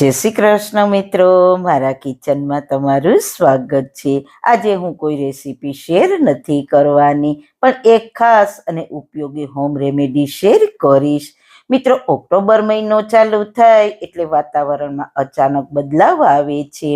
જય શ્રી કૃષ્ણ મિત્રો. મારા કિચનમાં તમારું સ્વાગત છે. આજે હું કોઈ રેસીપી શેર નથી કરવાની, પણ એક ખાસ અને ઉપયોગી હોમ રેમેડી શેર કરીશ. મિત્રો, ઓક્ટોબર મહિનો ચાલુ થાય એટલે વાતાવરણમાં અચાનક બદલાવ આવે છે.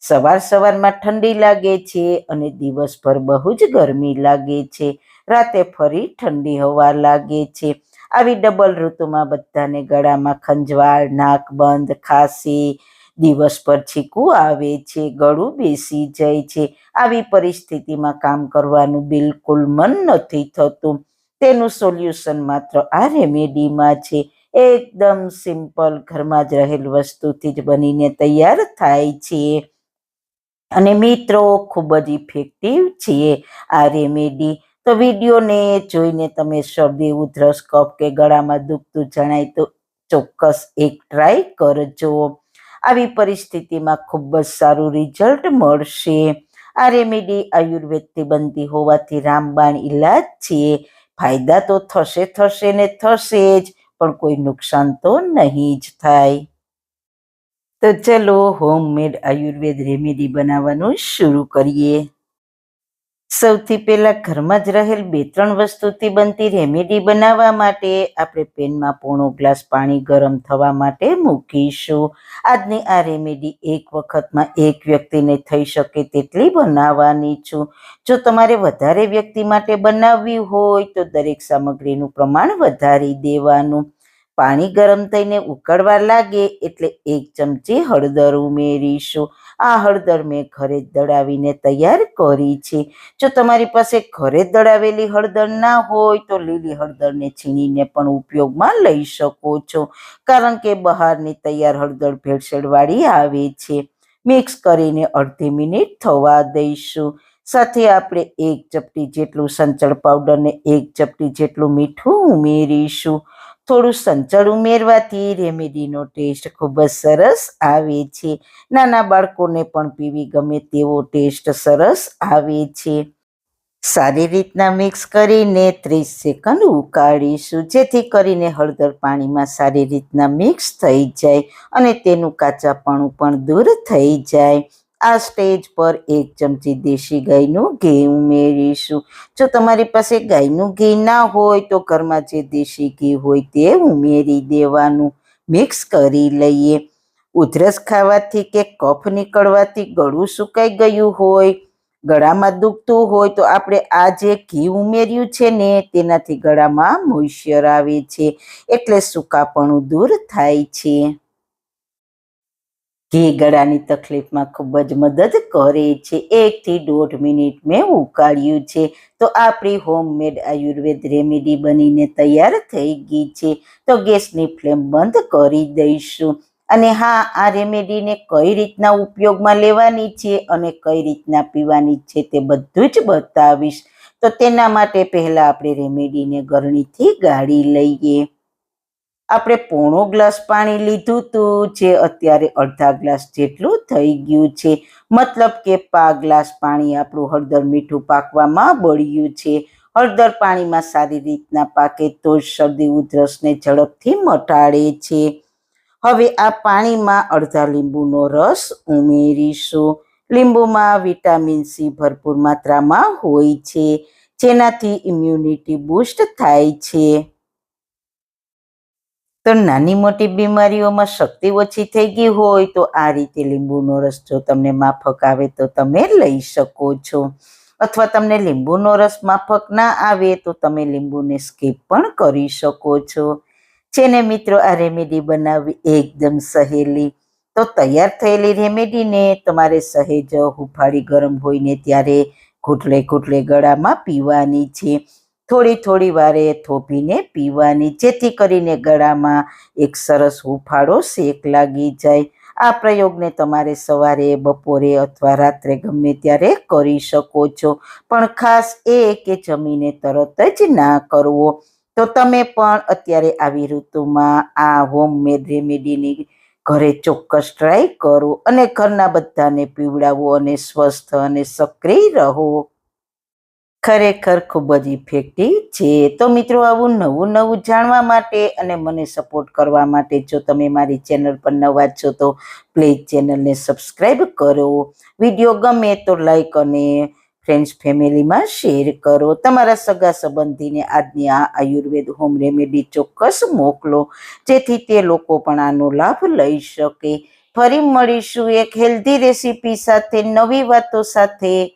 સવાર સવારમાં ઠંડી લાગે છે અને દિવસભર બહુ જ ગરમી લાગે છે. રાતે ફરી ઠંડી હવા લાગે છે. આવી ડબલ ઋતુમાં બધાને ગળામાં ખંજવાળ, નાક બંધ, ખાંસી, દિવસ પર છીકું આવે છે, ગળું બેસી જાય છે. આવી પરિસ્થિતિમાં કામ કરવાનું બિલકુલ મન નથી થતું. તેનું સોલ્યુશન માત્ર આ રેમેડીમાં છે. એકદમ સિમ્પલ, ઘરમાં જ રહેલ વસ્તુથી જ બનીને તૈયાર થાય છે. અને મિત્રો, ખૂબ જ ઇફેક્ટિવ છે આ રેમેડી. તો વિડીયોને જોઈને તમે શરદી, ઉધરસ, કફ કે ગળામાં દુખતું જણાય તો ચોક્કસ એક ટ્રાય કરજો. આવી પરિસ્થિતિમાં ખૂબ જ સારું રિઝલ્ટ મળશે. આ રેમેડી આયુર્વેદથી બનતી હોવાથી રામબાણ ઈલાજ છે. ફાયદા તો થશે થશે ને થશે જ, પણ કોઈ નુકસાન તો નહીં જ થાય. તો ચલો હોમમેડ આયુર્વેદ રેમેડી બનાવવાનું શરૂ કરીએ. સૌથી પહેલા ઘરમાં જ રહેલ બે ત્રણ વસ્તુથી બનતી રેમેડી બનાવવા માટે આપણે પેનમાં પોણો ગ્લાસ પાણી ગરમ થવા માટે મૂકીશું. આજની આ રેમેડી એક વખતમાં એક વ્યક્તિને થઈ શકે તેટલી બનાવવાની છું. જો તમારે વધારે વ્યક્તિ માટે બનાવવી હોય તો દરેક સામગ્રીનું પ્રમાણ વધારી દેવાનું. પાણી ગરમ થઈને ઉકળવા લાગે એટલે એક ચમચી હળદર ઉમેરીશું. આ હળદર મેં ઘરે દળાવીને તૈયાર કરી છે. જો તમારી પાસે ઘરે દળાવેલી હળદર ના હોય તો લીલી હળદરને છીણીને પણ ઉપયોગમાં લઈ શકો છો. કારણ કે બહારની તૈયાર હળદર ભેળસેળવાળી આવે છે. મિક્સ કરીને અડધી મિનિટ થવા દઈશું. સાથે આપણે એક ચપટી જેટલું સંચળ પાવડર ને એક ચપટી જેટલું મીઠું ઉમેરીશું. થોડું સંચળ ઉમેરવાથી રેમેડીનો ટેસ્ટ ખૂબ જ સરસ આવે છે. નાના બાળકોને પણ પીવી ગમે તેવો ટેસ્ટ સરસ આવે છે. સારી રીતના મિક્સ કરીને ત્રીસ સેકન્ડ ઉકાળીશું, જેથી કરીને હળદર પાણીમાં સારી રીતના મિક્સ થઈ જાય અને તેનું કાચાપણું પણ દૂર થઈ જાય. આ સ્ટેજ પર એક ચમચી દેશી ગાયનું ઘી ઉમેરીશું. જો તમારી પાસે ગાયનું ઘી ના હોય તો ઘરમાં જે દેશી ઘી હોય તે ઉમેરી દેવાનું. મિક્સ કરી લઈએ. ઉધરસ ખાવાથી કે કફ નીકળવાથી ગળું સુકાઈ ગયું હોય, ગળામાં દુખતું હોય તો આપણે આ જે ઘી ઉમેર્યું છે ને તેનાથી ગળામાં મોઈશ્ચર આવે છે. એટલે સુકાપણું દૂર થાય છે. ઘી ગળાની તકલીફમાં ખૂબ જ મદદ કરે છે. એકથી દોઢ મિનિટ મેં ઉકાળ્યું છે. તો આપણી હોમમેડ આયુર્વેદ રેમેડી બનીને તૈયાર થઈ ગઈ છે. તો ગેસની ફ્લેમ બંધ કરી દઈશું. અને હા, આ રેમેડીને કઈ રીતના ઉપયોગમાં લેવાની છે અને કઈ રીતના પીવાની છે તે બધું જ બતાવીશ. તો તેના માટે પહેલાં આપણે રેમેડીને ગરણીથી ગાળી લઈએ. આપણે પોણો ગ્લાસ પાણી લીધું હતું જે અત્યારે અડધા ગ્લાસ જેટલું થઈ ગયું છે. મતલબ કે પા ગ્લાસ પાણી આપણું હળદર મીઠું પાકવામાં બળ્યું છે. હળદર પાણીમાં સારી રીતના પાકે તો જ શરદી, ઉધરસને ઝડપથી મટાડે છે. હવે આ પાણીમાં અડધા લીંબુનો રસ ઉમેરીશું. લીંબુમાં વિટામિન સી ભરપૂર માત્રામાં હોય છે, જેનાથી ઇમ્યુનિટી બૂસ્ટ થાય છે. તો નાની મોટી બીમારીઓમાં શક્તિ ઓછી થઈ ગઈ હોય તો આ રીતે લીંબુનો રસ જો તમને માફક આવે તો તમે લઈ શકો છો. અથવા તમને લીંબુનો રસ માફક ના આવે તો તમે લીંબુને સ્કીપ પણ કરી શકો છો. જેને મિત્રો આ રેમેડી બનાવવી એકદમ સહેલી. તો તૈયાર થયેલી રેમેડીને તમારે સહેજ હુફાળી ગરમ હોઈને ત્યારે ઘૂંટલે ઘૂંટલે ગળામાં પીવાની છે. થોડી થોડી વારે થોભીને પીવાની, જેથી કરીને ગળામાં એક સરસ હુફાળો શેક લાગી જાય. આ પ્રયોગને તમારે સવારે, બપોરે અથવા રાત્રે ગમે ત્યારે કરી શકો છો. પણ ખાસ એ કે જમીને તરત જ ના કરવો. તો તમે પણ અત્યારે આવી ઋતુમાં આ હોમમેડ રેમેડીની ઘરે ચોક્કસ ટ્રાય કરો અને ઘરના બધાને પીવડાવો અને સ્વસ્થ અને સક્રિય રહો. ખરેખર ખૂબ જ ઇફેક્ટિવ છે. તો મિત્રો, આવું નવું નવું જાણવા માટે અને મને સપોર્ટ કરવા માટે જો તમે મારી ચેનલ પર નવા છો, તો પ્લીઝ ચેનલને સબસ્ક્રાઈબ કરો. વીડિયો ગમે તો લાઈક અને ફ્રેન્ડ્સ ફેમિલીમાં શેર કરો. તમારા સગા સંબંધીને આજની આ આયુર્વેદ હોમ રેમેડી ચોક્કસ મોકલો. જેથી તે લોકો પણ આનો લાભ લઈ શકે. ફરી મળીશું એક હેલ્ધી રેસીપી સાથે, નવી વાતો સાથે.